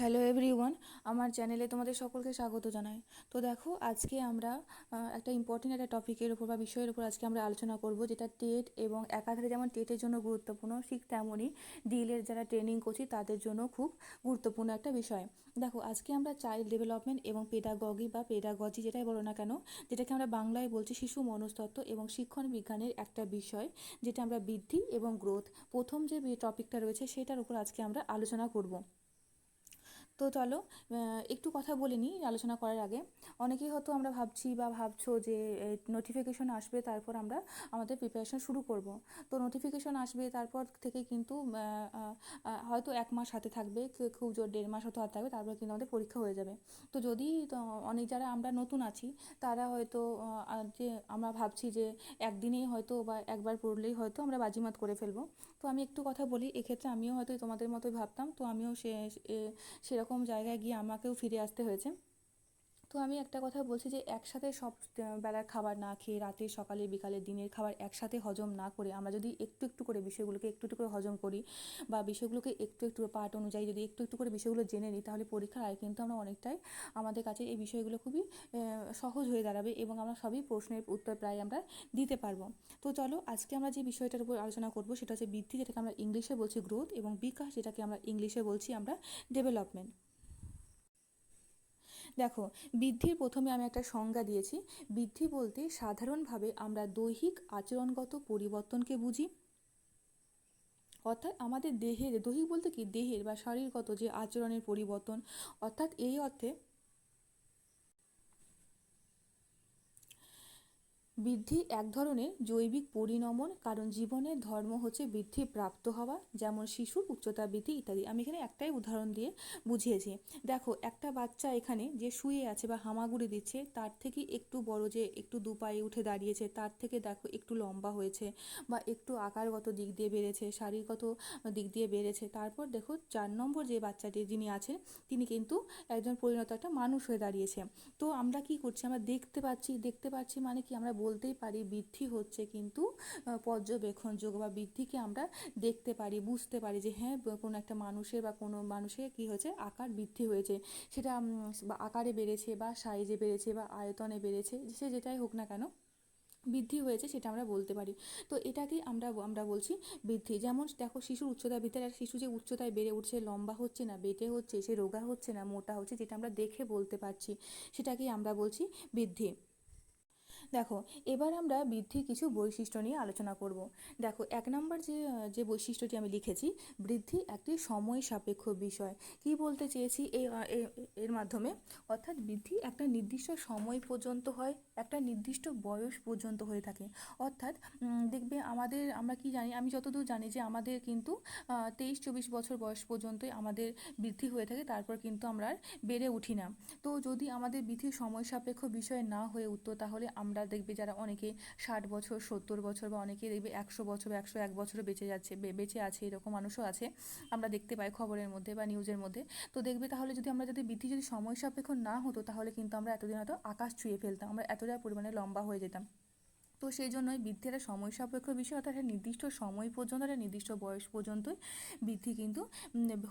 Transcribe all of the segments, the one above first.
Hello everyone আমার চ্যানেলে তোমাদের সকলকে স্বাগত জানাই। তো দেখো, আজকে আমরা একটা ইম্পর্টেন্ট একটা টপিকের উপর বা বিষয়ের উপর আজকে আমরা আলোচনা করব, যেটা টেট এবং একাধারে যেমন টেটের জন্য গুরুত্বপূর্ণ, ঠিক তেমনই ডিএলের যারা ট্রেনিং করছি, তাদের জন্য খুব গুরুত্বপূর্ণ একটা বিষয়। দেখো, আজকে আমরা চাইল্ড ডেভেলপমেন্ট এবং পেডাগগি বা পেডাগজি যেটাই বলো না কেন, যেটাকে আমরা বাংলায় বলছি শিশু মনস্তত্ত্ব এবং শিক্ষণ বিজ্ঞানের একটা বিষয়, যেটা আমরা বৃদ্ধি এবং গ্রোথ প্রথম যে টপিকটা রয়েছে, সেটার উপর আজকে আমরা আলোচনা করব। তো চলো একটু কথা বলে নিই আলোচনা করার আগে। অনেকেই হয়তো আমরা ভাবছি বা ভাবছ যে নোটিফিকেশন আসবে তারপর আমরা আমাদের প্রিপারেশন শুরু করব। তো নোটিফিকেশন আসবে তারপর থেকে কিন্তু হয়তো এক মাস হাতে থাকবে খুব জোর দেড় মাস হয়তো হাতে থাকবে, তারপর কিন্তু আমাদের পরীক্ষা হয়ে যাবে। তো যদি অনেক যারা আমরা নতুন আছি, তারা হয়তো যে আমরা ভাবছি যে একদিনেই হয়তো বা একবার পড়লেই হয়তো আমরা বাজিমাত করে ফেলব। তো আমি একটু কথা বলি, এক্ষেত্রে আমিও হয়তো তোমাদের মতোই ভাবতাম, তো আমিও সে, এ- সেরকম জায়গায় গিয়ে আমাকেও ফিরে আসতে হয়েছে। তো আমি একটা কথা বলছি যে একসাথে সব বেলার খাবার না খেয়ে রাতে সকালে বিকালে দিনের খাবার একসাথে হজম না করে আমরা যদি একটু একটু করে বিষয়গুলোকে একটু একটু করে হজম করি বা বিষয়গুলোকে একটু একটু পার্ট অনুযায়ী যদি একটু একটু করে বিষয়গুলো জেনে নিই, তাহলে পরীক্ষার আগে কিন্তু আমরা অনেকটাই আমাদের কাছে এই বিষয়গুলো খুবই সহজ হয়ে দাঁড়াবে এবং আমরা সবই প্রশ্নের উত্তর প্রায় আমরা দিতে পারব। তো চলো আজকে আমরা যে বিষয়টার উপর আলোচনা করব সেটা হচ্ছে বৃদ্ধি, যেটাকে আমরা ইংলিশে বলছি গ্রোথ এবং বিকাশ, যেটাকে আমরা ইংলিশে বলছি আমরা ডেভেলপমেন্ট দেখো, বৃদ্ধির প্রথমে আমি একটা সংজ্ঞা দিয়েছি। বৃদ্ধি বলতে সাধারণভাবে আমরা দৈহিক আচরণগত পরিবর্তনকে বুঝি। অর্থাৎ আমাদের দেহের, দৈহিক বলতে কি? দেহের বা শারীরগত যে আচরণের পরিবর্তন। অর্থাৎ এই অর্থে বৃদ্ধি এক ধরনের জৈবিক পরিণমন, কারণ জীবনের ধর্ম হচ্ছে বৃদ্ধি প্রাপ্ত হওয়া, যেমন শিশুর উচ্চতা বৃদ্ধি ইত্যাদি। আমি এখানে একটাই উদাহরণ দিয়ে বুঝিয়েছি। দেখো, একটা বাচ্চা এখানে যে শুয়ে আছে বা হামাগুড়ি দিচ্ছে, তার থেকে একটু বড় যে একটু দু পায়ে উঠে দাঁড়িয়েছে, তার থেকে দেখো একটু লম্বা হয়েছে বা একটু আকারগত দিক দিয়ে বেড়েছে, শারীরগত দিক দিয়ে বেড়েছে। তারপর দেখো, চার নম্বর যে বাচ্চাটি যিনি আছেন, তিনি কিন্তু একজন পরিণত একটা মানুষ হয়ে দাঁড়িয়েছে। তো আমরা কি করছি? আমরা দেখতে পাচ্ছি দেখতে পাচ্ছি মানে কি? আমরা বলতেই পারি বৃদ্ধি হচ্ছে কিন্তু পর্যবেক্ষণযোগ্য বা বৃদ্ধিকে আমরা দেখতে পারি, বুঝতে পারি যে হ্যাঁ কোনো একটা মানুষের বা কোনো মানুষের কি হয়েছে, আকার বৃদ্ধি হয়েছে। সেটা আকারে বেড়েছে বা সাইজে বেড়েছে বা আয়তনে বেড়েছে, সে যেটাই হোক না কেন, বৃদ্ধি হয়েছে সেটা আমরা বলতে পারি। তো এটাকেই আমরা আমরা বলছি বৃদ্ধি। যেমন দেখো শিশুর উচ্চতা বৃদ্ধি, আর শিশু যে উচ্চতায় বেড়ে উঠছে, লম্বা হচ্ছে না, বেটে হচ্ছে, সে রোগা হচ্ছে না, মোটা হচ্ছে, যেটা আমরা দেখে বলতে পারছি, সেটাকেই আমরা বলছি বৃদ্ধি। দেখো, এবার আমরা বৃদ্ধির কিছু বৈশিষ্ট্য নিয়ে আলোচনা করব। দেখো, এক নম্বর যে যে বৈশিষ্ট্যটি আমি লিখেছি, বৃদ্ধি একটি সময় সাপেক্ষ বিষয়। কি বলতে চেয়েছি? এই এর মাধ্যমে, অর্থাৎ বৃদ্ধি একটা নির্দিষ্ট সময় পর্যন্ত হয়, একটা নির্দিষ্ট বয়স পর্যন্ত হয়ে থাকে। অর্থাৎ দেখবে আমাদের, আমরা কি জানি, আমি যতদূর জানি যে আমাদের কিন্তু তেইশ চব্বিশ বছর বয়স পর্যন্তই আমাদের বৃদ্ধি হয়ে থাকে, তারপর কিন্তু আমরা আর বেড়ে উঠি না। তো যদি আমাদের বৃদ্ধির সময় সাপেক্ষ বিষয় না হয়ে উঠতো, তাহলে আমরা দেখবে যারা অনেকে ষাট বছর, সত্তর বছর বা অনেকে দেখবে একশো বছর একশো এক বছরও বেঁচে যাচ্ছে, বে- বেঁচে আছে, এরকম মানুষও আছে, আমরা দেখতে পাই খবরের মধ্যে বা নিউজের মধ্যে। তো দেখবে তাহলে যদি আমরা যদি বৃদ্ধি যদি সময় সাপেক্ষ না হতো, তাহলে কিন্তু আমরা এতদিন হয়তো আকাশ ছুঁয়ে ফেলতাম, আমরা এতটা পরিমাণে লম্বা হয়ে যেতাম। তো সেই জন্যই বৃদ্ধি সময় সাপেক্ষ বিষয়, অর্থাৎ একটা নির্দিষ্ট সময় পর্যন্ত, একটা নির্দিষ্ট বয়স পর্যন্তই বৃদ্ধি কিন্তু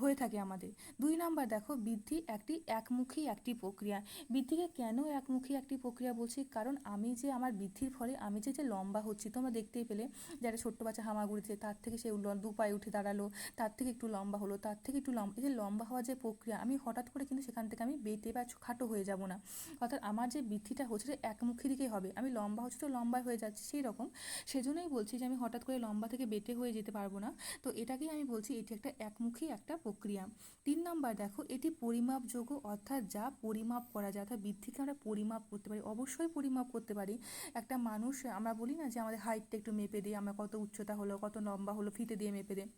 হয়ে থাকে আমাদের। দুই নাম্বার দেখো, বৃদ্ধি একটি একমুখী একটি প্রক্রিয়া। বৃদ্ধিকে কেন একমুখী একটি প্রক্রিয়া বলছি? কারণ আমি যে আমার বৃদ্ধির ফলে আমি যে যে লম্বা হচ্ছি, তোমরা দেখতেই পেলে যারা ছোট্ট বাচ্চা হামাগুড়িতে তার থেকে সে দু পায়ে উঠে দাঁড়াল, তার থেকে একটু লম্বা হলো, তার থেকে একটু লম্বা, এই যে লম্বা হওয়ার যে প্রক্রিয়া, আমি হঠাৎ করে কিন্তু সেখান থেকে আমি বেটে বা খাটো হয়ে যাব না। অর্থাৎ আমার যে বৃদ্ধিটা হচ্ছে একমুখী দিকেই হবে। আমি লম্বা হচ্ছে তো লম্বা হয়ে যাচ্ছি সেই রকম। সেজন্যই বলছি যে আমি হঠাৎ করে লম্বা থেকে বেটে হয়ে যেতে পারব না। তো এটাকেই আমি বলছি এটি একটা একমুখী একটা প্রক্রিয়া। তিন নম্বর দেখো, এটি পরিমাপযোগ্য অর্থাৎ যা পরিমাপ করা যায়, অর্থাৎ বৃদ্ধিকে আমরা পরিমাপ করতে পারি। অবশ্যই পরিমাপ করতে পারি। একটা মানুষ, আমরা বলি না যে আমাদের হাইটটা একটু মেপে দিই, আমরা কত উচ্চতা হলো, কত লম্বা হলো, ফিতে দিয়ে মেপে দিই।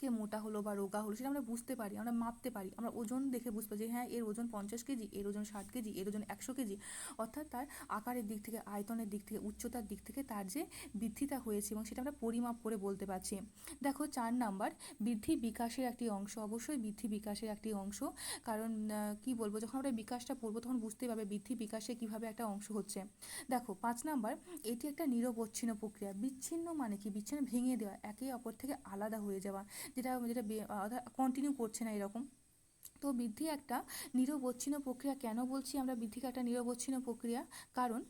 কে মোটা হলো বা রোগা হলো সেটা আমরা বুঝতে পারি, আমরা মাপতে পারি। আমরা ওজন দেখে বুঝতে পারি যে হ্যাঁ এর ওজন পঞ্চাশ কেজি, এর ওজন ষাট কেজি, এর ওজন একশো কেজি। অর্থাৎ তার আকারের দিক থেকে, আয়তনের দিক থেকে, উচ্চতার দিক থেকে তার যে বৃদ্ধিটা হয়েছে এবং সেটা আমরা পরিমাপ করে বলতে পারছি। দেখো চার নাম্বার, বৃদ্ধি বিকাশের একটি অংশ। অবশ্যই বৃদ্ধি বিকাশের একটি অংশ। কারণ কি বলব, যখন আমরা বিকাশটা পড়ব তখন বুঝতেই পারবে বৃদ্ধি বিকাশে কীভাবে একটা অংশ হচ্ছে। দেখো, পাঁচ নাম্বার, এটি একটা নিরবচ্ছিন্ন প্রক্রিয়া। বিচ্ছিন্ন মানে কি? বিচ্ছিন্ন ভেঙে দেওয়া, একে অপর থেকে আলাদা হয়ে যাওয়া। যেটা যেটা কন্টিনিউ করছে না এরকম। তো বৃদ্ধি একটা নিরবচ্ছিন্ন প্রক্রিয়া, কেন বলছি আমরা? বৃদ্ধিকে একটা নিরবচ্ছিন্ন প্রক্রিয়া। কারণ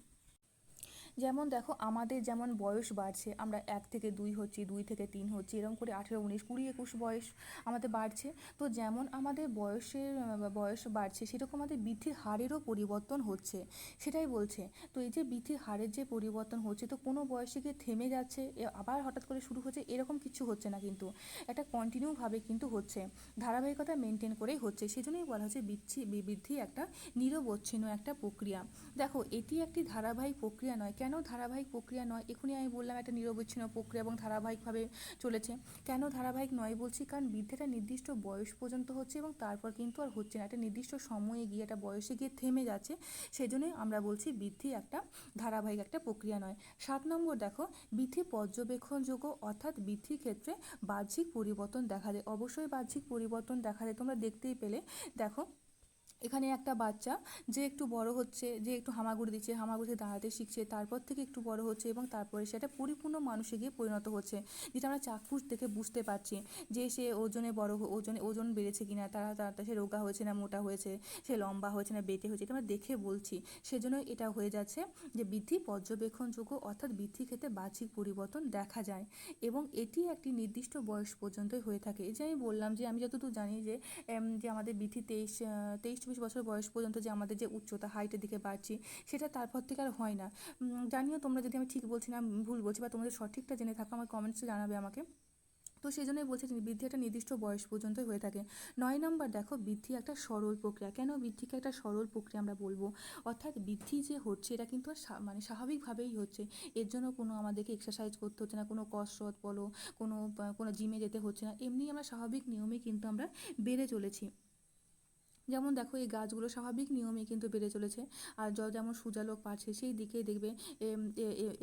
যেমন দেখো আমাদের যেমন বয়স বাড়ছে, আমরা এক থেকে দুই হচ্ছি, দুই থেকে তিন হচ্ছি, এরকম করে আঠেরো, উনিশ, কুড়ি, একুশ বয়স আমাদের বাড়ছে। তো যেমন আমাদের বয়সের বয়স বাড়ছে, সেরকম আমাদের বৃদ্ধির হারেরও পরিবর্তন হচ্ছে, সেটাই বলছে। তো এই যে বৃদ্ধির হারের যে পরিবর্তন হচ্ছে, তো কোনো বয়সে গিয়ে থেমে যাচ্ছে আবার হঠাৎ করে শুরু হচ্ছে, এরকম কিছু হচ্ছে না কিন্তু, একটা কন্টিনিউভাবে কিন্তু হচ্ছে, ধারাবাহিকতা মেনটেন করেই হচ্ছে, সেজন্যই বলা হচ্ছে বৃদ্ধি বৃদ্ধি একটা নিরবচ্ছিন্ন একটা প্রক্রিয়া। দেখো এটি একটি ধারাবাহিক প্রক্রিয়া নয়, কেন ধারাবাহিক প্রক্রিয়া নয়? এখনই আমি বললাম একটা নিরবচ্ছিন্ন প্রক্রিয়া এবং ধারাবাহিকভাবে চলেছে। কেন ধারাবাহিক নয় বলছি? কারণ বৃদ্ধি একটা নির্দিষ্ট বয়স পর্যন্ত হচ্ছে এবং তারপর কিন্তু আর হচ্ছে না। একটা নির্দিষ্ট সময়ে গিয়ে, একটা বয়সে গিয়ে থেমে যাচ্ছে। সেজন্যই আমরা বলছি বৃদ্ধি একটা ধারাবাহিক একটা প্রক্রিয়া নয়। সাত নম্বর দেখো, বৃদ্ধি পর্যবেক্ষণযোগ্য অর্থাৎ বৃদ্ধির ক্ষেত্রে বাহ্যিক পরিবর্তন দেখা যায়। অবশ্যই বাহ্যিক পরিবর্তন দেখা যায়। তোমরা দেখতেই পেলে। দেখো এখানে একটা বাচ্চা যে একটু বড় হচ্ছে, যে একটু হামাগুড়ি দিচ্ছে, হামাগুড়িতে দাঁড়াতে শিখছে, তারপর থেকে একটু বড় হচ্ছে এবং তারপরে সেটা পরিপূর্ণ মানুষে গিয়ে পরিণত হচ্ছে, যেটা আমরা চাক্ষুষ দেখে বুঝতে পারছি যে সে ওজনে বড় ওজনে, ওজন বেড়েছে কিনা, তারা তারা সে রোগা হয়েছে না, মোটা হয়েছে, সে লম্বা হয়েছে না, বেটে হয়েছে, এটা আমরা দেখে বলছি। সেজন্য এটা হয়ে যাচ্ছে যে বৃদ্ধি পর্যবেক্ষণযোগ্য অর্থাৎ বৃদ্ধি ক্ষেত্রে বাহ্যিক পরিবর্তন দেখা যায় এবং এটি একটি নির্দিষ্ট বয়স পর্যন্তই হয়ে থাকে। এই যে আমি বললাম যে আমি যতদূর জানি যে যে আমাদের বৃদ্ধি তেইশ তেইশ চব্বিশ বছর বয়স পর্যন্ত যে আমাদের যে উচ্চতা হাইটের দিকে বাড়ছি, সেটা তারপর থেকে আর হয় না। জানিও তোমরা যদি আমি ঠিক বলছি না ভুল বলছি বা তোমাদের সঠিকটা জেনে থাকো, আমার কমেন্টসে জানাবে আমাকে। তো সেই জন্যই বলছি বৃদ্ধি একটা নির্দিষ্ট বয়স পর্যন্তই হয়ে থাকে। নয় নম্বর, দেখো, বৃদ্ধি একটা সরল প্রক্রিয়া। কেন বৃদ্ধিকে একটা সরল প্রক্রিয়া আমরা বলব? অর্থাৎ বৃদ্ধি যে হচ্ছে, এটা কিন্তু মানে স্বাভাবিকভাবেই হচ্ছে। এর জন্য কোনো আমাদেরকে এক্সারসাইজ করতে হচ্ছে না, কোনো কসরত বলো, কোনো কোনো জিমে যেতে হচ্ছে না। এমনি আমরা স্বাভাবিক নিয়মে কিন্তু আমরা বেড়ে চলেছি। যেমন দেখো, এই গাছগুলো স্বাভাবিক নিয়মে কিন্তু বেড়ে চলেছে। আর য যেমন সূর্যালোক পাচ্ছে, সেই দিকে দেখবে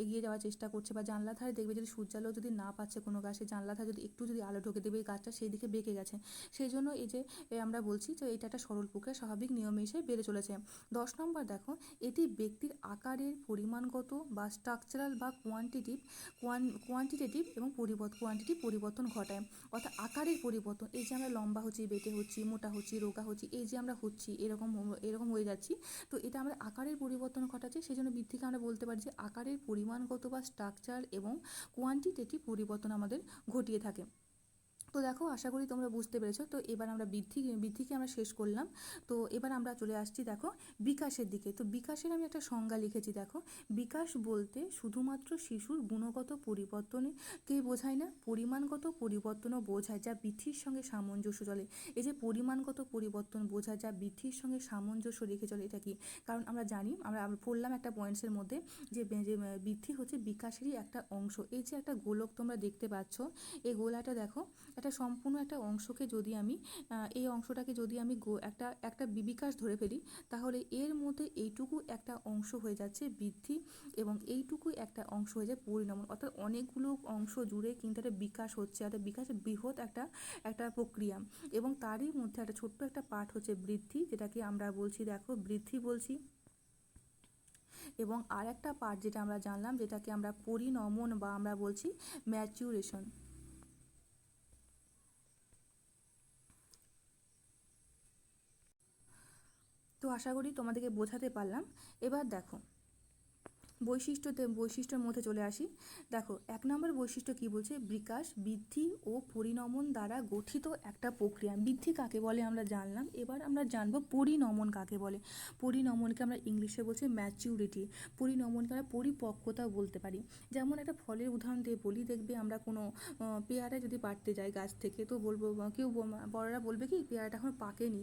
এগিয়ে যাওয়ার চেষ্টা করছে বা জানলা ধারে দেখবে যদি সূর্যালোক যদি না পাচ্ছে কোনো গাছে, জানলা ধারে যদি একটু যদি আলো ঢোকে দেবে এই গাছটা সেই দিকে বেঁকে গেছে। সেই জন্য এই যে আমরা বলছি যে এটা একটা সরল প্রক্রিয়া, স্বাভাবিক নিয়মে এসে বেড়ে চলেছে। দশ নম্বর দেখো, এটি ব্যক্তির আকারের পরিমাণগত বা স্ট্রাকচারাল বা কোয়ান্টিটিভ কোয়ান কোয়ান্টিটেটিভ এবং পরিবর্তন কোয়ান্টিটি পরিবর্তন ঘটায়। অর্থাৎ আকারের পরিবর্তন, এই যে আমরা লম্বা হচ্ছি বেটে হচ্ছি, মোটা হচ্ছি, রোগা হচ্ছি, এই যে আমরা হচ্ছি, এরকম এরকম হয়ে যাচ্ছি। তো এটা আমরা আকারের পরিবর্তন ঘটাচ্ছে সেই জন্য বৃদ্ধিকে আমরা বলতে পারি যে আকারের পরিমাণগত বা স্ট্রাকচার এবং কোয়ান্টিটেটিভ পরিবর্তন আমাদের ঘটিয়ে থাকে। তো দেখো, আশা করি তোমরা বুঝতে পেরেছ। তো এবার আমরা বৃদ্ধি, বৃদ্ধিকে আমরা শেষ করলাম। তো এবার আমরা চলে আসছি দেখো বিকাশের দিকে। তো বিকাশের আমি একটা সংজ্ঞা লিখেছি দেখো, বিকাশ বলতে শুধুমাত্র শিশুর গুণগত পরিবর্তনে কে বোঝায় না, পরিমাণগত পরিবর্তনও বোঝায় যা বৃদ্ধির সঙ্গে সামঞ্জস্য চলে। এই যে পরিমাণগত পরিবর্তন বোঝায় যা বৃদ্ধির সঙ্গে সামঞ্জস্য রেখে চলে, এটা কি? কারণ আমরা জানি, আমরা পড়লাম একটা পয়েন্টসের মধ্যে যে বৃদ্ধি হচ্ছে বিকাশেরই একটা অংশ। এই যে একটা গোলক তোমরা দেখতে পাচ্ছ, এই গোলাটা দেখো, একটা সম্পূর্ণ একটা অংশকে যদি আমি এই অংশটাকে যদি আমি গো- একটা একটা বি- বিকাশ ধরে ফেলি, তাহলে এর মধ্যে এইটুকু একটা অংশ হয়ে যাচ্ছে বৃদ্ধি এবং এইটুকু একটা অংশ হয়ে যায় পরিণামন। অর্থাৎ অনেকগুলো অংশ জুড়ে কিন্তু একটা বিকাশ হচ্ছে, একটা বিকাশের বৃহৎ একটা একটা প্রক্রিয়া এবং তারই মধ্যে একটা ছোট্ট একটা পার্ট হচ্ছে বৃদ্ধি, যেটাকে আমরা বলছি, দেখো, বৃদ্ধি বলছি এবং আর একটা পার্ট যেটা আমরা জানলাম, যেটাকে আমরা পরিণমন বা আমরা বলছি ম্যাচুরেশন তো আশা করি তোমাদেরকে বোঝাতে পারলাম। এবার দেখো বৈশিষ্ট্যতে, বৈশিষ্ট্যের মধ্যে চলে আসি। দেখো, এক নম্বর বৈশিষ্ট্য কি বলছে? বিকাশ, বৃদ্ধি ও পরিণমন দ্বারা গঠিত একটা প্রক্রিয়া। বৃদ্ধি কাকে বলে আমরা জানলাম। এবার আমরা জানব পরিণমন কাকে বলে। পরিণমনকে আমরা ইংলিশে বলছি ম্যাচিউরিটি পরিণমনকে আমরা পরিপক্কতাও বলতে পারি। যেমন একটা ফলের উদাহরণ দিয়ে বলি, দেখবে আমরা কোনো পেয়ারা যদি পাড়তে যাই গাছ থেকে, তো বলব, কেউ বড়রা বলবে কি, পেয়ারাটা এখন পাকেনি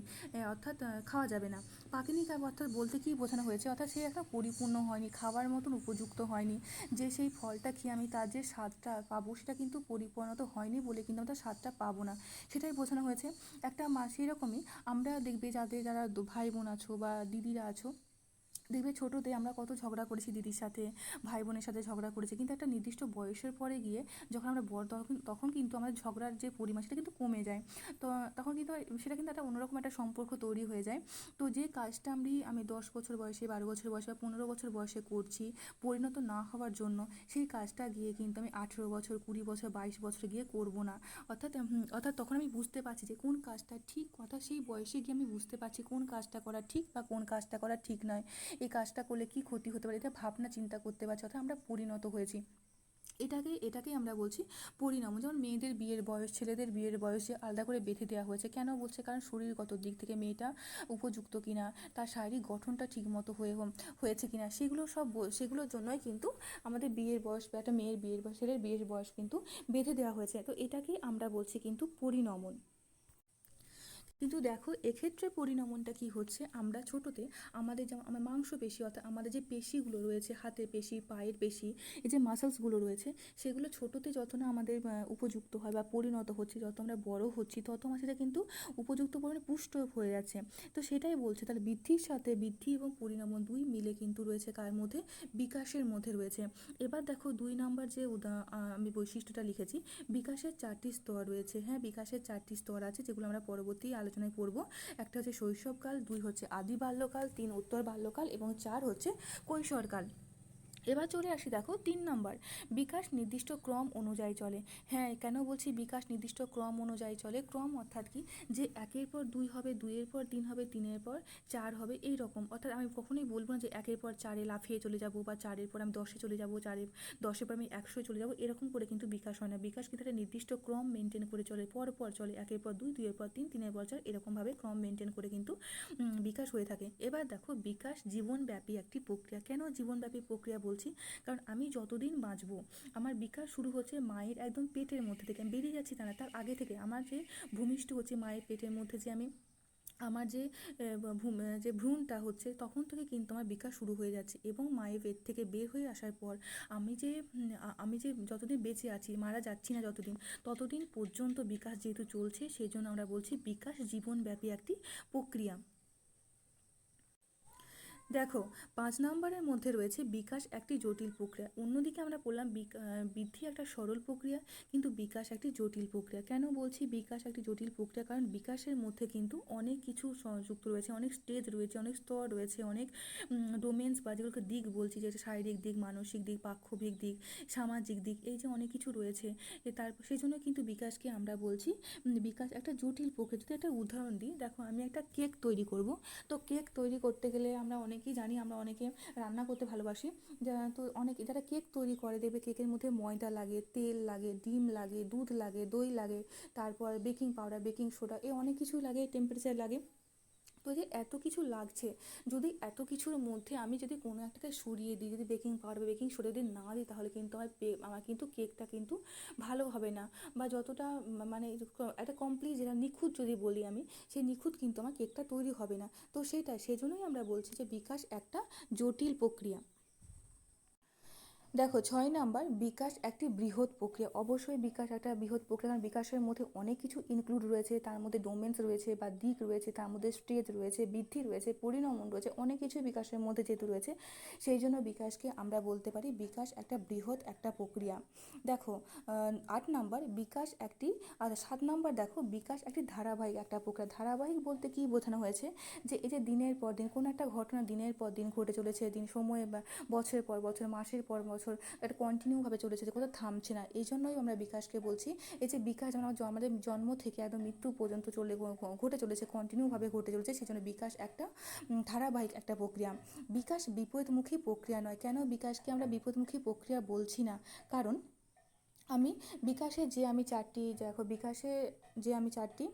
অর্থাৎ খাওয়া যাবে না। পাকেনি অর্থাৎ বলতে কি বোঝানো হয়েছে? অর্থাৎ সে একটা পরিপূর্ণ হয়নি, খাবার মতন উপযুক্ত হয়নি। যে সেই ফলটা খেয়ে আমি তার যে স্বাদটা পাবো, সেটা কিন্তু পরিপূর্ণত হয়নি বলে কিন্তু আমরা স্বাদটা পাবো না। সেটাই বোঝানো হয়েছে। একটা মা সেই রকমই আমরা দেখবে যাদের যারা ভাই বোন আছো বা দিদিরা আছো দেখবে ছোটোতে আমরা কত ঝগড়া করেছি দিদির সাথে ভাই বোনের সাথে ঝগড়া করেছি। কিন্তু একটা নির্দিষ্ট বয়সের পরে গিয়ে যখন আমরা বড়, তখন তখন কিন্তু আমাদের ঝগড়ার যে পরিমাণ সেটা কিন্তু কমে যায়। তো তখন কিন্তু সেটা কিন্তু একটা অন্যরকম একটা সম্পর্ক তৈরি হয়ে যায়। তো যে কাজটা আমি আমি দশ বছর বয়সে, বারো বছর বয়সে বা পনেরো বছর বয়সে করছি, পরিণত না হওয়ার জন্য সেই কাজটা গিয়ে কিন্তু আমি আঠেরো বছর, কুড়ি বছর, বাইশ বছর গিয়ে করব না। অর্থাৎ অর্থাৎ তখন আমি বুঝতে পারছি যে কোন কাজটা ঠিক, অর্থাৎ সেই বয়সে গিয়ে আমি বুঝতে পারছি কোন কাজটা করা ঠিক বা কোন কাজটা করা ঠিক নয়। এই কাজটা করলে কী ক্ষতি হতে পারে, এটা ভাবনা চিন্তা করতে পারছি, অর্থাৎ আমরা পরিণত হয়েছি। এটাকে এটাকেই আমরা বলছি পরিণাম। যেমন মেয়েদের বিয়ের বয়স, ছেলেদের বিয়ের বয়সে আলাদা করে বেঁধে দেওয়া হয়েছে। কেন বলছে? কারণ শরীরগত দিক থেকে মেয়েটা উপযুক্ত কিনা, তার শারীরিক গঠনটা ঠিকমতো হয়ে, হয়েছে কিনা, সেগুলো সব সেগুলোর জন্যই কিন্তু আমাদের বিয়ের বয়স বা একটা মেয়ের বিয়ের বয়স ছেলের বিয়ের বয়স কিন্তু বেঁধে দেওয়া হয়েছে। তো এটাকেই আমরা বলছি কিন্তু পরিণমন কিন্তু দেখো, এক্ষেত্রে পরিণমনটা কি হচ্ছে? আমরা ছোটোতে আমাদের যেমন, আমার মাংসপেশি অর্থাৎ আমাদের যে পেশিগুলো রয়েছে, হাতের পেশি, পায়ের পেশি, এই যে মাসেলসগুলো রয়েছে, সেগুলো ছোটোতে যত না আমাদের উপযুক্ত হয় বা পরিণত হচ্ছে, যত আমরা বড় হচ্ছি, তত আমার সেটা কিন্তু উপযুক্ত পরিমাণে পুষ্ট হয়ে যাচ্ছে। তো সেটাই বলছে, তাহলে বৃদ্ধির সাথে বৃদ্ধি এবং পরিণমন দুই মিলে কিন্তু রয়েছে কার মধ্যে বিকাশের মধ্যে রয়েছে। এবার দেখো, দুই নাম্বার যে উদা আমি বৈশিষ্ট্যটা লিখেছি, বিকাশের চারটি স্তর রয়েছে। হ্যাঁ বিকাশের চারটি স্তর আছে, যেগুলো আমরা পরবর্তী আলোচনায় পড়ব। একটা হচ্ছে শৈশবকাল, দুই হচ্ছে আদি বাল্যকাল, তিন উত্তর বাল্যকাল এবং চার হচ্ছে কৈশোরকাল। এবার চলে আসি দেখো তিন নম্বর, বিকাশ নির্দিষ্ট ক্রম অনুযায়ী চলে। হ্যাঁ কেন বলছি বিকাশ নির্দিষ্ট ক্রম অনুযায়ী চলে? ক্রম অর্থাৎ কি? যে একের পর দুই হবে, দুইয়ের পর তিন হবে, তিনের পর চার হবে, এই রকম। অর্থাৎ আমি কখনোই বলব না যে একের পর চারে লাফিয়ে চলে যাব বা চারের পর আমি দশে চলে যাব, চারের দশের পর আমি একশো চলে যাব, এরকম করে কিন্তু বিকাশ হয় না। বিকাশ কিন্তু একটা নির্দিষ্ট ক্রম মেনটেন করে চলে পর পর চলে, একের পর দুই, দুইয়ের পর তিন, তিনের পর চার, এরকমভাবে ক্রম মেনটেন করে কিন্তু বিকাশ হয়ে থাকে। এবার দেখো বিকাশ জীবনব্যাপী একটি প্রক্রিয়া। কেন জীবনব্যাপী প্রক্রিয়া বলছি, কারণ আমি যতদিন বাঁচবো, আমার বিকাশ শুরু হচ্ছে মায়ের একদম পেটের মধ্যে থেকে, আমি বেরিয়ে যাচ্ছি তা তার আগে থেকে, আমার যে ভূমিষ্ঠ হচ্ছে মায়ের পেটের মধ্যে যে আমি, আমার যে যে ভ্রূণটা হচ্ছে, তখন থেকে কিন্তু আমার বিকাশ শুরু হয়ে যাচ্ছে এবং মায়ের পেট থেকে বের হয়ে আসার পর আমি যে আমি যে যতদিন বেঁচে আছি, মারা যাচ্ছি না যতদিন, ততদিন পর্যন্ত বিকাশ যেহেতু চলছে সেই জন্য আমরা বলছি বিকাশ জীবনব্যাপী একটি প্রক্রিয়া। দেখো, পাঁচ নম্বরের মধ্যে রয়েছে বিকাশ একটি জটিল প্রক্রিয়া। অন্যদিকে আমরা বললাম বৃদ্ধি একটা সরল প্রক্রিয়া, কিন্তু বিকাশ একটি জটিল প্রক্রিয়া। কেন বলছি বিকাশ একটি জটিল প্রক্রিয়া? কারণ বিকাশের মধ্যে কিন্তু অনেক কিছু সংযুক্ত রয়েছে, অনেক স্টেজ রয়েছে, অনেক স্তর রয়েছে, অনেক ডোমেন্স বা যেগুলোকে দিক বলছি যে শারীরিক দিক, মানসিক দিক, পাক্ষবিক দিক, সামাজিক দিক, এই যে অনেক কিছু রয়েছে তারপর সেই জন্য কিন্তু বিকাশকে আমরা বলছি বিকাশ একটা জটিল প্রক্রিয়া। যদি একটা উদাহরণ দিই, দেখো আমি একটা কেক তৈরি করব। তো কেক তৈরি করতে গেলে আমরা অনেকেই জানি আমরা অনেকে রান্না করতে ভালোবাসি। তো অনেকে যারা কেক তৈরি করে দেবে কেকের মধ্যে ময়দা লাগে, তেল লাগে, ডিম লাগে, দুধ লাগে, দই লাগে, তারপর বেকিং পাউডার, বেকিং সোডা, এ অনেক কিছুই লাগে টেম্পারেচার লাগে। তো যে এত কিছু লাগছে, যদি এত কিছুর মধ্যে আমি যদি কোনো একটাকে সরিয়ে দিই, যদি বেকিং পাউডার বা বেকিং সরিয়ে যদি না দিই, তাহলে কিন্তু আমার পে- আমার কিন্তু কেকটা কিন্তু ভালো হবে না। বা যতটা মানে একটা কমপ্লিট যেটা নিখুঁত যদি বলি আমি, সেই নিখুঁত কিন্তু আমার কেকটা তৈরি হবে না। তো সেটা সেই জন্যই আমরা বলছি যে বিকাশ একটা জটিল প্রক্রিয়া। দেখো, ছয় নাম্বার, বিকাশ একটি বৃহৎ প্রক্রিয়া। অবশ্যই বিকাশ একটা বৃহৎ প্রক্রিয়া, কারণ বিকাশের মধ্যে অনেক কিছু ইনক্লুড রয়েছে। তার মধ্যে ডোমেন্স রয়েছে বা দিক রয়েছে, তার মধ্যে স্টেজ রয়েছে, বৃদ্ধি রয়েছে, পরিণমন রয়েছে, অনেক কিছু বিকাশের মধ্যে যেহেতু রয়েছে। সেই জন্য বিকাশকে আমরা বলতে পারি বিকাশ একটা বৃহৎ একটা প্রক্রিয়া। দেখো আট নাম্বার, বিকাশ একটি, আর সাত নাম্বার দেখো, বিকাশ একটি ধারাবাহিক একটা প্রক্রিয়া। ধারাবাহিক বলতে কি বোঝানো হয়েছে? যে এই যে দিনের পর দিন, কোনো একটা ঘটনা দিনের পর দিন ঘটে চলেছে, দিন সময়ে বছরের পর বছর, মাসের পর বছর একটা কন্টিনিউভাবে চলেছে যে কোথাও থামছে না। এই জন্যই আমরা বিকাশকে বলছি, এই যে বিকাশ যেমন আমাদের জন্ম থেকে একদম মৃত্যু পর্যন্ত চলে ঘটে চলেছে কন্টিনিউভাবে ঘটে চলেছে সেই জন্য বিকাশ একটা ধারাবাহিক একটা প্রক্রিয়া। বিকাশ বিপরীতমুখী প্রক্রিয়া নয়। কেন বিকাশকে আমরা বিপরীতমুখী প্রক্রিয়া বলছি না? কারণ আমি বিকাশে যে আমি চারটি, দেখো বিকাশে যে আমি চারটি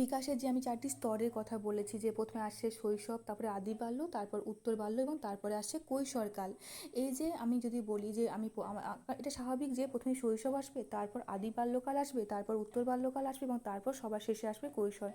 বিকাশের যে আমি চারটি স্তরের কথা বলেছি, যে প্রথমে আসছে শৈশব, তারপরে আদি বাল্য তারপর উত্তর বাল্য এবং তারপরে আসছে কৈশোরকাল। এই যে আমি যদি বলি যে আমি এটা স্বাভাবিক যে প্রথমে শৈশব আসবে, তারপর আদি বাল্যকাল আসবে, তারপর উত্তর বাল্যকাল আসবে এবং তারপর সবার শেষে আসবে কৈশোর।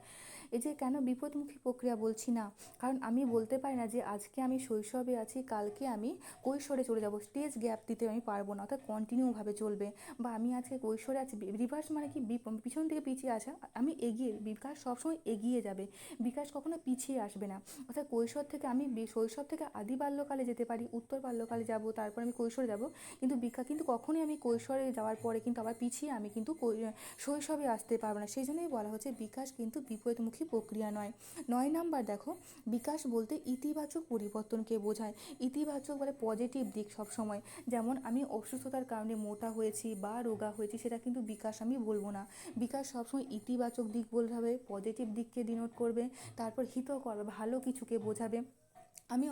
এই যে কেন বিপদমুখী প্রক্রিয়া বলছি না, কারণ আমি বলতে পারি না যে আজকে আমি শৈশবে আছি, কালকে আমি কৈশোরে চলে যাব। স্টেজ গ্যাপ দিতে আমি পারব না, অর্থাৎ কন্টিনিউভাবে চলবে। বা আমি আজকে কৈশোরে আছি, রিভার্স মানে কি? পিছন থেকে পিছিয়ে আসা, আমি এগিয়ে বিকাশ সবসময় এগিয়ে যাবে। বিকাশ কখনো পিছিয়ে আসবে না। অর্থাৎ কৈশোর থেকে আমি শৈশব থেকে আদি বাল্যকালে যেতে পারি, উত্তর বাল্যকালে যাব, তারপর আমি কৈশোরে যাব। কিন্তু বিকাশ কিন্তু কখনোই আমি কৈশোরে যাওয়ার পরে কিন্তু আবার পিছিয়ে আমি কিন্তু শৈশবে আসতে পারব না। সেই জন্যই বলা হচ্ছে বিকাশ কিন্তু বিপরীতমুখী প্রক্রিয়া নয়। নয় নাম্বার দেখো, বিকাশ বলতে ইতিবাচক পরিবর্তনকে বোঝায়। ইতিবাচক বলে পজিটিভ দিক সবসময়। যেমন আমি অসুস্থতার কারণে মোটা হয়েছি বা রোগা হয়েছি, সেটা কিন্তু বিকাশ আমি বলব না। বিকাশ সবসময় ইতিবাচক দিক বলতে হবে পজিটিভ দিককে ডিনোট করবে তারপর হিতকর ভালো কিছুকে বোঝাবে। আমি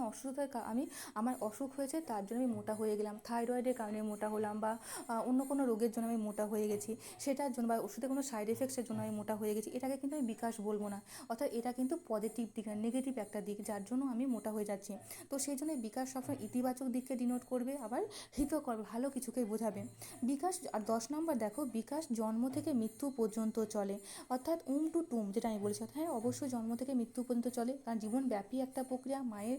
কা- আমি, আমার অসুখ হয়েছে তার জন্য আমি মোটা হয়ে গেলাম। থাইরয়েডের কারণে মোটা হলাম বা অন্য কোনো রোগের জন্য আমি মোটা হয়ে গেছি। সেটার জন্য বা ওষুধের কোনো সাইড এফেক্টসের জন্য আমি মোটা হয়ে গেছি। এটাকে কিন্তু আমি বিকাশ বলব না। অর্থাৎ এটা কিন্তু পজিটিভ দিক না নেগেটিভ একটা দিক যার জন্য আমি মোটা হয়ে যাচ্ছি। তো সেই জন্য বিকাশ সবসময় ইতিবাচক দিককে ডিনোট করবে, আবার হিতকর ভালো কিছুকে বোঝাবে। বিকাশ, আর দশ নম্বর দেখো, বিকাশ জন্ম থেকে মৃত্যু পর্যন্ত চলে। অর্থাৎ উম টু টুম যেটা আমি বলেছি হ্যাঁ অবশ্যই জন্ম থেকে মৃত্যু পর্যন্ত চলে। কারণ জীবনব্যাপী একটা প্রক্রিয়া, মায়ের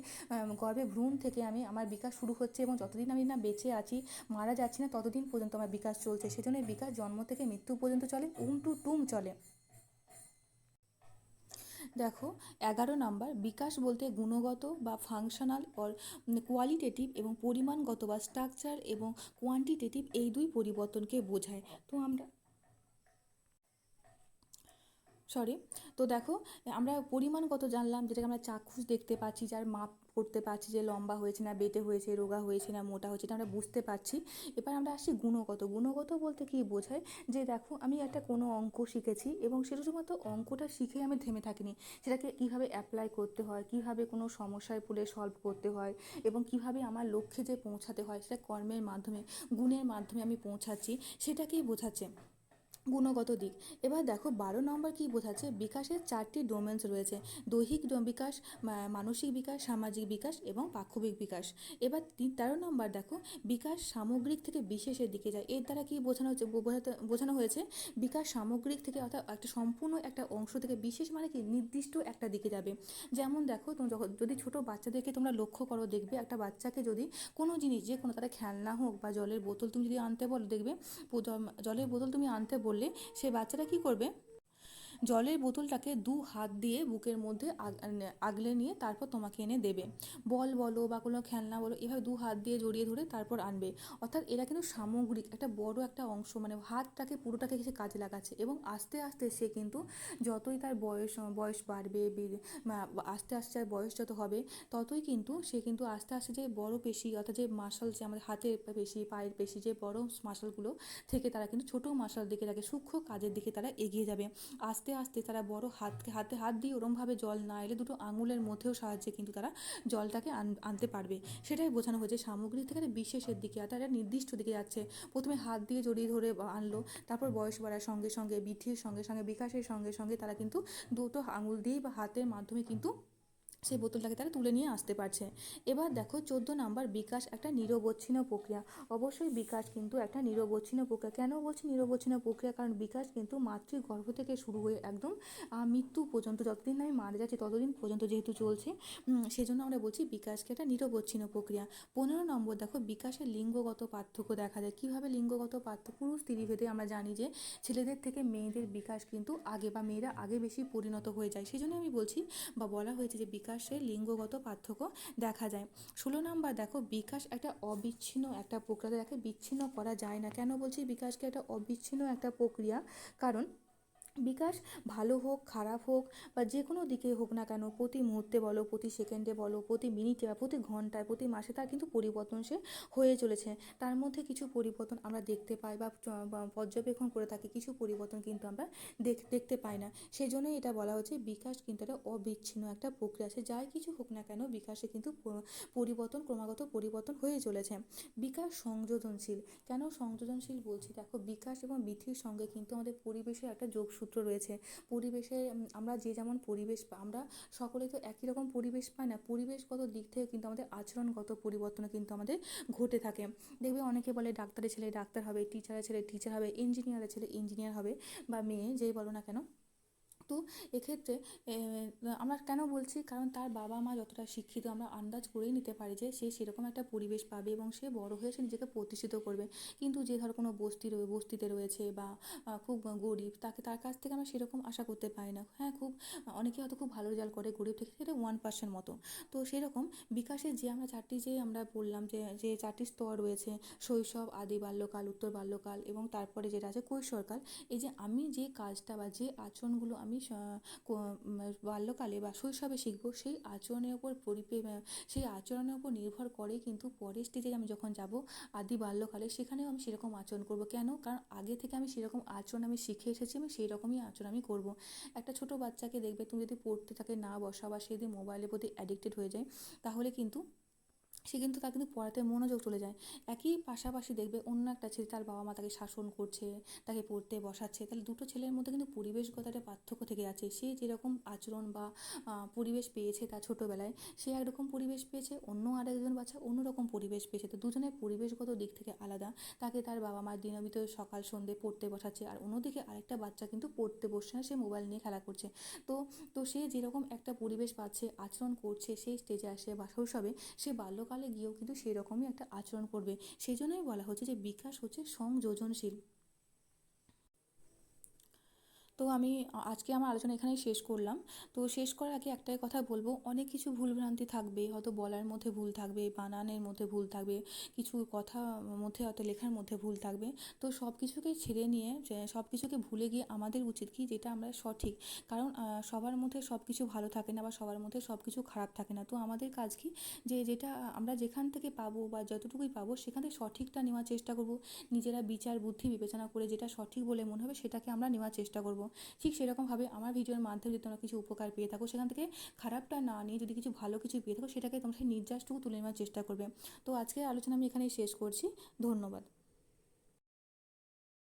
গর্ভে ভ্রূণ থেকে আমি আমার বিকাশ শুরু হচ্ছে এবং যতদিন আমি না বেঁচে আছি, মারা যাচ্ছি না, ততদিন পর্যন্ত আমার বিকাশ চলছে। সেজন্য বিকাশ জন্ম থেকে মৃত্যু পর্যন্ত চলে, উম টু টুম চলে। দেখো, এগারো নাম্বার, বিকাশ বলতে গুণগত বা ফাংশনাল অর কোয়ালিটেটিভ এবং পরিমাণগত বা স্ট্রাকচার এবং কোয়ান্টিটেটিভ এই দুই পরিবর্তনকে বোঝায়। তো আমরা সরি তো দেখো, আমরা পরিমাণগত জানলাম, যেটাকে আমরা চাক্ষুষ দেখতে পাচ্ছি, যার মাপ করতে পারছি যে লম্বা হয়েছে না, বেটে হয়েছে, রোগা হয়েছে না, মোটা হয়েছে এটা আমরা বুঝতে পারছি। এবার আমরা আসছি গুণগত। গুণগত বলতে কী বোঝায়? যে দেখো, আমি একটা কোনো অঙ্ক শিখেছি এবং সেটা শুধুমাত্র অঙ্কটা শিখে আমি থেমে থাকিনি। সেটাকে কীভাবে অ্যাপ্লাই করতে হয়, কীভাবে কোনো সমস্যায় পড়ে সলভ করতে হয় এবং কীভাবে আমার লক্ষ্যে যে পৌঁছাতে হয়, সেটা কর্মের মাধ্যমে, গুণের মাধ্যমে আমি পৌঁছাচ্ছি, সেটাকেই বোঝাচ্ছে। গুণগত দিক। এবার দেখো, বারো নম্বর কী বোঝাচ্ছে? বিকাশের চারটি ডোমেন্স রয়েছে। দৈহিক বিকাশ মানসিক বিকাশ, সামাজিক বিকাশ এবং পাক্ষবিক বিকাশ। এবার তেরো নম্বর দেখো, বিকাশ সামগ্রিক থেকে বিশেষের দিকে যায়। এর দ্বারা কী বোঝানো হচ্ছে বোঝানো হয়েছে? বিকাশ সামগ্রিক থেকে অর্থাৎ একটা সম্পূর্ণ একটা অংশ থেকে বিশেষ মানে কি, নির্দিষ্ট একটা দিকে যাবে। যেমন দেখো যখন, যদি ছোট বাচ্চাদেরকে তোমরা লক্ষ্য করো, দেখবে একটা বাচ্চাকে যদি কোনো জিনিস, যে কোনো তারা খেলনা হোক বা জলের বোতল তুমি যদি আনতে বলো, দেখবে জলের বোতল তুমি আনতে বললে সেই বাচ্চাটা কী করবে? জলের বোতলটাকে দু হাত দিয়ে বুকের মধ্যে আগলে নিয়ে তারপর তোমাকে এনে দেবে। বল বলো বা কোনো খেলনা বলো, এভাবে দু হাত দিয়ে জড়িয়ে ধরে তারপর আনবে। অর্থাৎ এরা কিন্তু সামগ্রিক একটা বড় একটা অংশ মানে হাতটাকে, পুরোটাকে সে কাজে লাগাচ্ছে এবং আস্তে আস্তে সে কিন্তু যতই তার বয়স বয়স বাড়বে আস্তে আস্তে তার বয়স যত হবে, ততই কিন্তু সে কিন্তু আস্তে আস্তে যে বড় পেশি অর্থাৎ যে মাসল যে আমাদের হাতের পেশি, পায়ের পেশি, যে বড় মাসলগুলো থেকে তারা কিন্তু ছোট মাসল দিকে, তাকে সূক্ষ্ম কাজের দিকে তারা এগিয়ে যাবে। আস্তে আস্তে আস্তে তারা বড় হাতকে হাতে হাত দিয়ে ওরমভাবে জল না এলে দুটো আঙুলের মধ্যেও সাহায্যে কিন্তু তারা জলটাকে আন- আনতে পারবে। সেটাই বোঝানো হয়েছে। সামগ্রিক থেকে একটা বিশেষের দিকে আর তারা নির্দিষ্ট দিকে যাচ্ছে। প্রথমে হাত দিয়ে জড়িয়ে ধরে আনলো। তারপর বয়স বাড়ার সঙ্গে সঙ্গে বৃদ্ধির সঙ্গে সঙ্গে, বিকাশের সঙ্গে সঙ্গে তারা কিন্তু দুটো আঙুল দিয়েই বা হাতের মাধ্যমে কিন্তু সেই বোতলটাকে তারা তুলে নিয়ে আসতে পারছে। এবার দেখো চোদ্দ নাম্বার বিকাশ একটা নিরবচ্ছিন্ন প্রক্রিয়া। অবশ্যই বিকাশ কিন্তু একটা নিরবচ্ছিন্ন প্রক্রিয়া। কেন বলছি নিরবচ্ছিন্ন প্রক্রিয়া? কারণ বিকাশ কিন্তু মাতৃগর্ভ থেকে শুরু হয়ে একদম মৃত্যু পর্যন্ত যতদিন আমি মারা যাচ্ছি ততদিন পর্যন্ত যেহেতু চলছে উম, সেজন্য আমরা বলছি বিকাশকে একটা নিরবচ্ছিন্ন প্রক্রিয়া। পনেরো নম্বর দেখো বিকাশের লিঙ্গগত পার্থক্য দেখা যায়। কীভাবে লিঙ্গগত পার্থক্য? পুরুষ স্ত্রীভেদে আমরা জানি যে ছেলেদের থেকে মেয়েদের বিকাশ কিন্তু আগে বা মেয়েরা আগে বেশি পরিণত হয়ে যায়। সেই জন্য আমি বলছি বা বলা হয়েছে যে বিকাশের লিঙ্গগত পার্থক্য দেখা যায়। ষোলো নাম্বার, দেখো, বিকাশ একটা অবিচ্ছিন্ন একটা প্রক্রিয়া। তাকে বিচ্ছিন্ন করা যায় না। কেন বলছি বিকাশকে একটা অবিচ্ছিন্ন একটা প্রক্রিয়া? কারণ বিকাশ ভালো হোক, খারাপ হোক বা যে কোনো দিকে হোক না কেন, প্রতি মুহূর্তে বলো, প্রতি সেকেন্ডে বলো, প্রতি মিনিটে বা প্রতি ঘন্টায়, প্রতি মাসে তার কিন্তু পরিবর্তনশীল হয়ে চলেছে। তার মধ্যে কিছু পরিবর্তন আমরা দেখতে পাই বা পর্যবেক্ষণ করে থাকি, কিছু পরিবর্তন কিন্তু আমরা দেখ, দেখতে পাই না। সেই জন্যই এটা বলা হচ্ছে বিকাশ কিন্তু একটা অবিচ্ছিন্ন একটা প্রক্রিয়া সে যাই কিছু হোক না কেন, বিকাশে কিন্তু পরিবর্তন, ক্রমাগত পরিবর্তন হয়ে চলেছে। বিকাশ সংযোজনশীল। কেন সংযোজনশীল বলছি? দেখো বিকাশ এবং বৃদ্ধির সঙ্গে কিন্তু আমাদের পরিবেশের একটা যোগসূত্র রয়েছে। পরিবেশে আমরা যে যেমন পরিবেশ আমরা সকলে তো একই রকম পরিবেশ পাই না। পরিবেশগত দিক থেকে কিন্তু আমাদের আচরণগত পরিবর্তন কিন্তু আমাদের ঘটে থাকে। দেখবে অনেকে বলে ডাক্তারের ছেলে ডাক্তার হবে, টিচারের ছেলে টিচার হবে, ইঞ্জিনিয়ারের ছেলে ইঞ্জিনিয়ার হবে বা মেয়ে, যেই বলো না কেন। তো এক্ষেত্রে আমরা কেন বলছি? কারণ তার বাবা মা যতটা শিক্ষিত, আমরা আন্দাজ করেই নিতে পারি যে সে সেরকম একটা পরিবেশ পাবে এবং সে বড় হয়ে সে নিজেকে প্রতিষ্ঠিত করবে। কিন্তু যে ধর কোনো বস্তি রয়ে, বস্তিতে রয়েছে বা খুব গরিব, তাকে তার কাছ থেকে আমরা সেরকম আশা করতে পারি না। হ্যাঁ খুব, অনেকে হয়তো খুব ভালো রেজাল্ট করে, গরিব থেকে সেটা ওয়ান পার্সেন্ট মতো। তো সেরকম বিকাশের যে আমরা চারটি যে আমরা বললাম যে যে চারটি স্তর রয়েছে, শৈশব, আদি বাল্যকাল, উত্তর বাল্যকাল এবং তারপরে যেটা আছে কৈশোরকাল, এই যে আমি যে কাজটা বা যে আচরণগুলো আমি উম, বাল্যকালে বা শৈশবে শিখব সেই আচরণের ওপর পরিপে সেই আচরণের ওপর নির্ভর করে কিন্তু পরের স্টেজে আমি যখন যাব আদি বাল্যকালে সেখানেও আমি সেরকম আচরণ করব। কেন? কারণ আগে থেকে আমি সেরকম আচরণ আমি শিখে এসেছি আমি সেই রকমই আচরণ আমি করব। একটা ছোট বাচ্চাকে দেখবে তুমি যদি পড়তে থাকে না বসা বা সে যদি মোবাইলের প্রতি অ্যাডিক্টেড হয়ে যায় তাহলে কিন্তু সে কিন্তু তার কিন্তু পড়াতে মনোযোগ চলে যায়। একই পাশাপাশি দেখবে অন্য একটা ছেলে তার বাবা মা তাকে শাসন করছে, তাকে পড়তে বসাচ্ছে। তাহলে দুটো ছেলের মধ্যে কিন্তু পরিবেশগত একটা পার্থক্য থেকে আছে সে যেরকম আচরণ বা পরিবেশ পেয়েছে তার ছোটোবেলায়, সে একরকম পরিবেশ পেয়েছে, অন্য আরেকজন বাচ্চা অন্যরকম পরিবেশ পেয়েছে। তো দুজনের পরিবেশগত দিক থেকে আলাদা। তাকে তার বাবা মা দিনবিত সকাল সন্ধে পড়তে বসাচ্ছে আর অন্যদিকে আরেকটা বাচ্চা কিন্তু পড়তে বসছে না, সে মোবাইল নিয়ে খেলা করছে। তো তো সে যেরকম একটা পরিবেশ পাচ্ছে, আচরণ করছে সেই স্টেজে আসে বা শৈশবে সে বাল্যকালে গিয়েও কিন্তু সেই রকমই একটা আচরণ করবে। সেই জন্যই বলা হচ্ছে যে বিকাশ হচ্ছে সংযোজনশীল। তো আমি, আজকে আমার আলোচনা এখানেই শেষ করলাম। তো শেষ করার আগে একটাই কথা বলব, অনেক কিছু ভুলভ্রান্তি থাকবে, হয়তো বলার মধ্যে ভুল থাকবে, বানানের মধ্যে ভুল থাকবে, কিছু কথা মধ্যে, হয়তো লেখার মধ্যে ভুল থাকবে। তো সব কিছুকে ছেড়ে নিয়ে সব কিছুকে ভুলে গিয়ে আমাদের উচিত কি? যেটা আমরা সঠিক। কারণ সবার মধ্যে সব কিছু ভালো থাকে না বা সবার মধ্যে সব কিছু খারাপ থাকে না। তো আমাদের কাজ কি? যে যেটা আমরা যেখান থেকে পাবো বা যতটুকুই পাবো, সেখান থেকে সঠিকটা নেওয়ার চেষ্টা করব। নিজেরা বিচার, বুদ্ধি, বিবেচনা করে যেটা সঠিক বলে মনে হবে, সেটাকে আমরা নেওয়ার চেষ্টা করব। ঠিক সেরকমভাবে আমার ভিডিওর মাধ্যমে যদি তোমরা কিছু উপকার পেয়ে থাকো, সেখান থেকে খারাপটা না নিয়ে যদি কিছু ভালো কিছু পেয়ে থাকো, সেটাকে তোমরা নির্যাসটুকু তুলে নেওয়ার চেষ্টা করবে। তো আজকের আলোচনা আমি এখানেই শেষ করছি। ধন্যবাদ।